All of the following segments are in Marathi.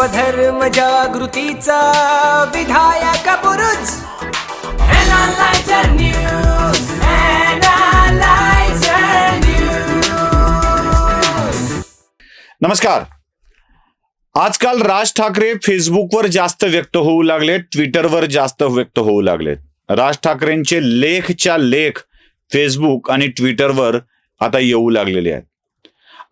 स्वधर्म जागृतीचा विधायक News. नमस्कार. आजकाल राज ठाकरे फेसबुकवर जास्त व्यक्त होऊ लागलेत ट्विटरवर जास्त व्यक्त होऊ लागलेत राज ठाकरेंचे लेखच्या लेख फेसबुक आणि ट्विटरवर आता येऊ लागलेले आहेत.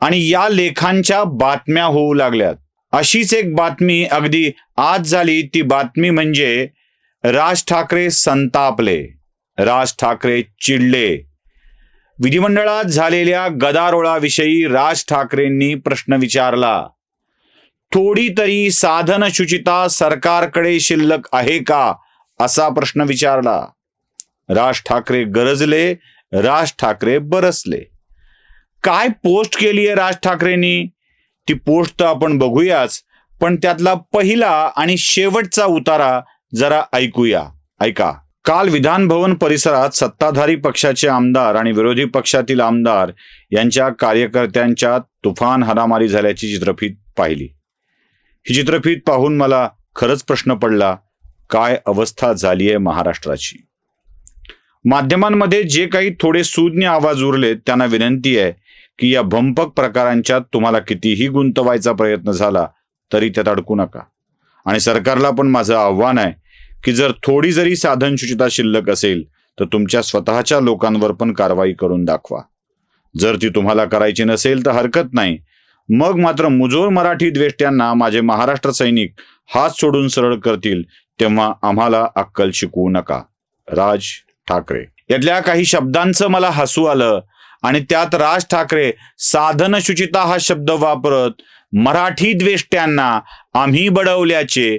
आणि या लेखांच्या बातम्या होऊ लागल्यात. अशीच एक बातमी अगदी आज झाली. ती बातमी म्हणजे राज ठाकरे संतापले. राज ठाकरे चिडले. विधिमंडळात झालेल्या गदारोळाविषयी राज ठाकरेंनी प्रश्न विचारला. थोडी तरी साधन शुचिता सरकारकडे शिल्लक आहे का? असा प्रश्न विचारला. राज ठाकरे गरजले राज ठाकरे बरसले. काय पोस्ट केली आहे राज ठाकरेंनी? ती पोस्ट तर आपण बघूयाच पण त्यातला पहिला आणि शेवटचा उतारा जरा ऐकूया. ऐका. काल विधान भवन परिसरात सत्ताधारी पक्षाचे आमदार आणि विरोधी पक्षातील आमदार यांच्या कार्यकर्त्यांच्या तुफान हाणामारी झाल्याची चित्रफीत पाहिली. ही चित्रफीत पाहून मला खरंच प्रश्न पडला काय अवस्था झाली आहे महाराष्ट्राची? माध्यमांमध्ये जे काही थोडे सुज्ञ आवाज उरलेत त्यांना विनंती आहे की या भंपक प्रकारांच्या तुम्हाला कितीही गुंतवायचा प्रयत्न झाला तरी त्यात अडकू नका. आणि सरकारला पण माझं आव्हान आहे की जर थोडी जरी साधन शुचिता शिल्लक असेल तर तुमच्या स्वतःच्या लोकांवर पण कारवाई करून दाखवा. जर ती तुम्हाला करायची नसेल तर हरकत नाही. मग मात्र मुजोर मराठी द्वेष्ट्यांना माझे महाराष्ट्र सैनिक हात सोडून सरळ करतील तेव्हा आम्हाला अक्कल शिकवू नका. राज ठाकरे. यातल्या काही शब्दांचं मला हसू आलं आणि त्यात राज ठाकरे साधन शुचिता हा शब्द वापरत मराठी द्वेष्ट्यांना आम्ही बडवल्याचे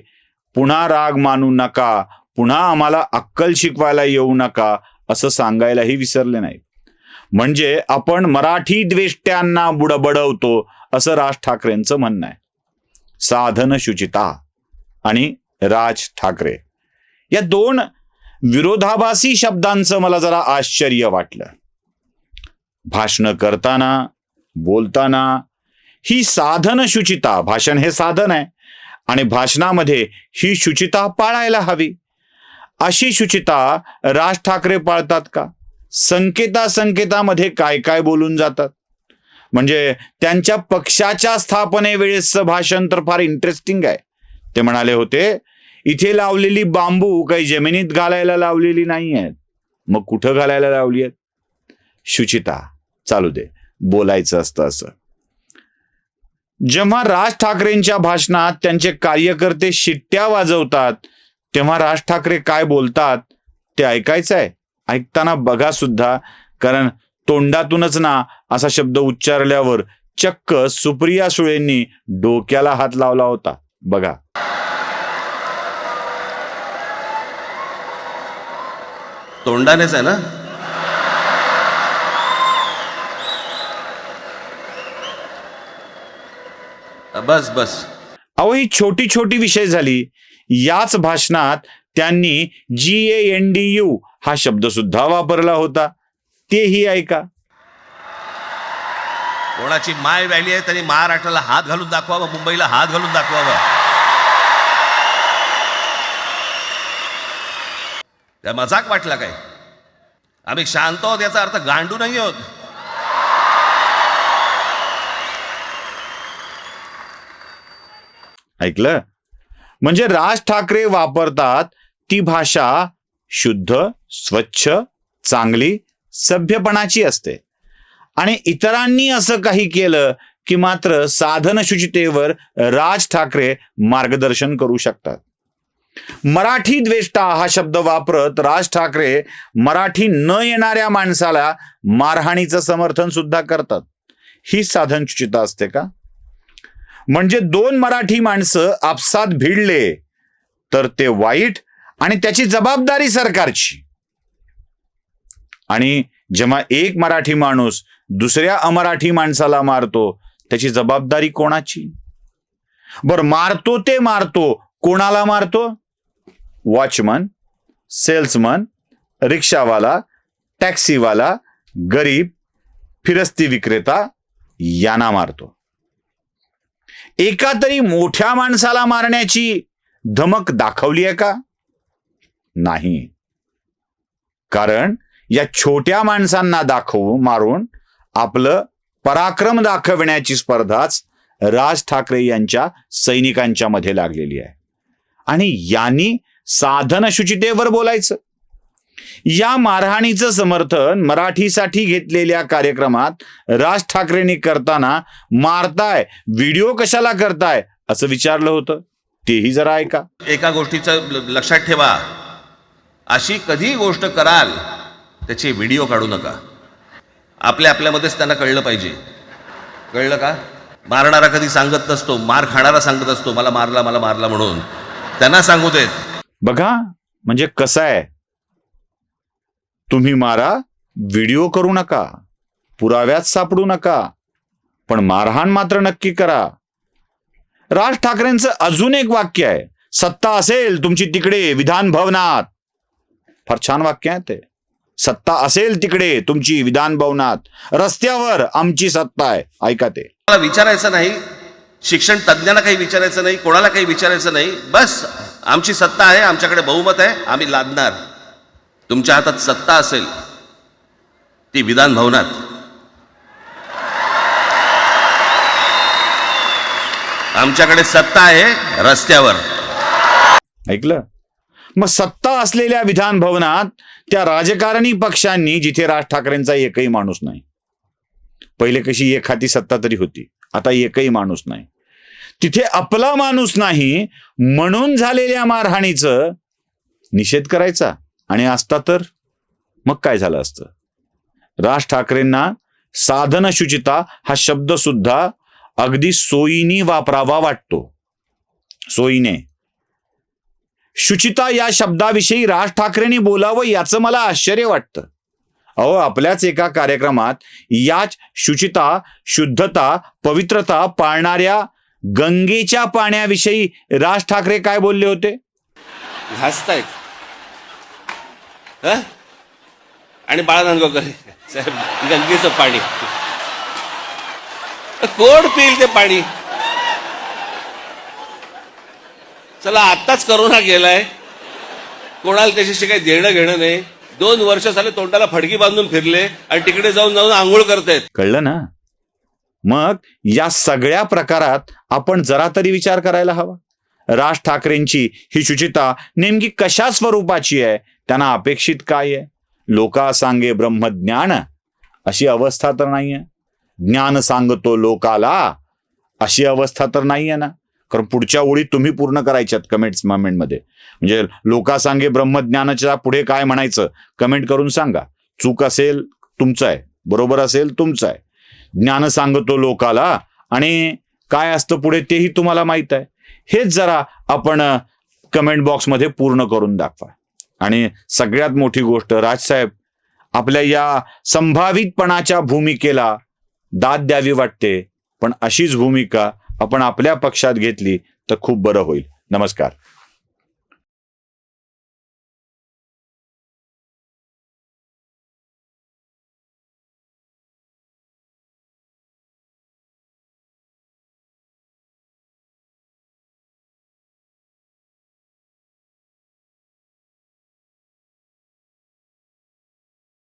पुन्हा राग मानू नका पुन्हा आम्हाला अक्कल शिकवायला येऊ नका असं सांगायलाही विसरले नाही म्हणजे आपण मराठी द्वेष्ट्यांना बुड बडवतो असं राज ठाकरेंचं म्हणणं आहे. साधन शुचिता आणि राज ठाकरे. या दोन विरोधाभासी शब्दांचं मला जरा आश्चर्य वाटलं. भाषण करताना बोलताना ही साधन शुचिता. भाषण हे साधन आहे. आणि भाषणामध्ये ही शुचिता पाळायला हवी. अशी शुचिता राज ठाकरे पाळतात का? संकेता संकेतामध्ये काय काय बोलून जातात? म्हणजे त्यांच्या पक्षाच्या स्थापनेवेळेसचं भाषण तर फार इंटरेस्टिंग आहे. ते म्हणाले होते इथे लावलेली बांबू काही जमिनीत घालायला लावलेली नाही आहेत मग कुठं घालायला लावली आहेत? शुचिता चालू दे. बोलायचं असतं असं. जेव्हा राज ठाकरेंच्या भाषणात त्यांचे कार्यकर्ते शिट्ट्या वाजवतात तेव्हा राज ठाकरे काय बोलतात ते ऐकायचं आहे. ऐकताना बघा सुद्धा कारण तोंडातूनच ना असा शब्द उच्चारल्यावर चक्क सुप्रिया सुळेंनी डोक्याला हात लावला होता. बघा. तोंडानेच आहे ना? बस बस. अहो ही छोटी छोटी विषय झाली. याच भाषणात त्यांनी G A N D U हा शब्द सुद्धा वापरला होता. तेही ऐका. कोणाची माय व्हॅली आहे त्यांनी महाराष्ट्राला हात घालून दाखवावं मुंबईला हात घालून दाखवावं. त्या मजाक वाटला काय? आम्ही शांत आहोत याचा अर्थ गांडू नाही आहोत. ऐकलं? म्हणजे राज ठाकरे वापरतात ती भाषा शुद्ध स्वच्छ चांगली सभ्यपणाची असते. आणि इतरांनी असं काही केलं की मात्र साधन शुचितेवर राज ठाकरे मार्गदर्शन करू शकतात. मराठी द्वेष्टा हा शब्द वापरत राज ठाकरे मराठी न येणाऱ्या माणसाला मारहाणीचं समर्थन सुद्धा करतात. ही साधन शुचिता असते का? म्हणजे दोन मराठी माणसं आपसात भिडले तर ते वाईट आणि त्याची जबाबदारी सरकारची. आणि जेव्हा एक मराठी माणूस दुसऱ्या अमराठी माणसाला मारतो त्याची जबाबदारी कोणाची? बर मारतो ते मारतो कोणाला मारतो? वॉचमन सेल्समन रिक्षावाला टॅक्सीवाला गरीब फिरस्ती विक्रेता यांना मारतो. एका तरी मोठ्या माणसाला मारण्याची धमक दाखवली आहे का? नाही. कारण या छोट्या माणसांना दाखवू मारून आपलं पराक्रम दाखवण्याची स्पर्धाच राज ठाकरे यांच्या सैनिकांच्या मध्ये लागलेली आहे. आणि यांनी साधन शुचितेवर बोलायचं. या मारहाणीचं समर्थन मराठीसाठी घेतलेल्या कार्यक्रमात राज ठाकरेंनी करताना मारताय व्हिडिओ कशाला करताय असं विचारलं होतं. तेही जरा ऐका. एका गोष्टीचं लक्षात ठेवा. अशी कधी गोष्ट कराल त्याचे व्हिडिओ काढू नका. आपल्या आपल्यामध्येच त्यांना कळलं पाहिजे. कळलं का? मारणारा कधी सांगत नसतो मार खाणारा सांगत असतो मला मारला मला मारला म्हणून. त्यांना सांगू देत. बघा म्हणजे कसं आहे? तुम्ही मारा व्हिडिओ करू नका पुराव्यात सापडू नका पण मारहाण मात्र नक्की करा. राज ठाकरेंचं अजून एक वाक्य आहे सत्ता असेल तुमची तिकडे विधान भवनात. फार छान वाक्य आहे ते. सत्ता असेल तिकडे तुमची विधान भवनात. रस्त्यावर आमची सत्ता आहे. ऐका ते. मला विचारायचं नाही शिक्षण तज्ज्ञांना काही विचारायचं नाही कोणाला काही विचारायचं नाही बस आमची सत्ता आहे आमच्याकडे बहुमत आहे आम्ही लादणार. तुमच्या हातात सत्ता असेल ती विधान भवनात. आमच्याकडे सत्ता आहे रस्त्यावर. ऐकलं? मग सत्ता असलेल्या विधान भवनात त्या राजकारणी पक्षांनी जिथे राज ठाकरेंचा एकही माणूस नाही. पहिले कशी एक हाती सत्ता तरी होती आता एकही माणूस नाही. तिथे आपला माणूस नाही म्हणून झालेल्या मारहाणीचं निषेध करायचा. आणि असता तर मग काय झालं असतं? राज ठाकरेंना साधन शुचिता हा शब्द सुद्धा अगदी सोयीनी वापरावा वाटतो. सोयीने. शुचिता या शब्दाविषयी राज ठाकरेंनी बोलावं याचं मला आश्चर्य वाटतं. अहो आपल्याच एका कार्यक्रमात याच शुचिता शुद्धता पवित्रता पाळणाऱ्या गंगेच्या पाण्याविषयी राज ठाकरे काय बोलले होते? घासतायत. हं? आणि बाळानंदगावकर साहेब गंगेचं पाणी. कोण पिईल ते पाणी? चला आत्ताच करोना गेलाय. कोणाला त्याच्याशी काही देणं घेणं नाही. दोन वर्ष झाले तोंडाला फडकी बांधून फिरले आणि तिकडे जाऊन जाऊन आंघोळ करतायत. कळलं ना? मग या सगळ्या प्रकारात आपण जरा तरी विचार करायला हवा. राज ठाकरेंची ही शुचिता नेमकी कशा स्वरूपाची आहे? त्यांना अपेक्षित काय आहे? लोका सांगे ब्रह्मज्ञान अशी अवस्था तर नाहीये. ज्ञान सांगतो लोकाला अशी अवस्था तर नाहीये ना. कारण पुढच्या ओळी तुम्ही पूर्ण करायच्यात कमेंट्समध्ये म्हणजे लोका सांगे ब्रह्मज्ञानाच्या पुढे काय म्हणायचं? कमेंट करून सांगा. चूक असेल तुमचं आहे. बरोबर असेल तुमचं आहे. ज्ञान सांगतो लोकाला आणि काय असतं पुढे तेही तुम्हाला माहीत आहे. हेच जरा आपण कमेंट बॉक्समध्ये पूर्ण करून दाखवा. आणि सगळ्यात मोठी गोष्ट राजसाहेब आपल्या या संभावितपणाच्या भूमिकेला दाद द्यावी वाटते पण अशीच भूमिका आपण आपल्या पक्षात घेतली तर खूप बरं होईल. नमस्कार.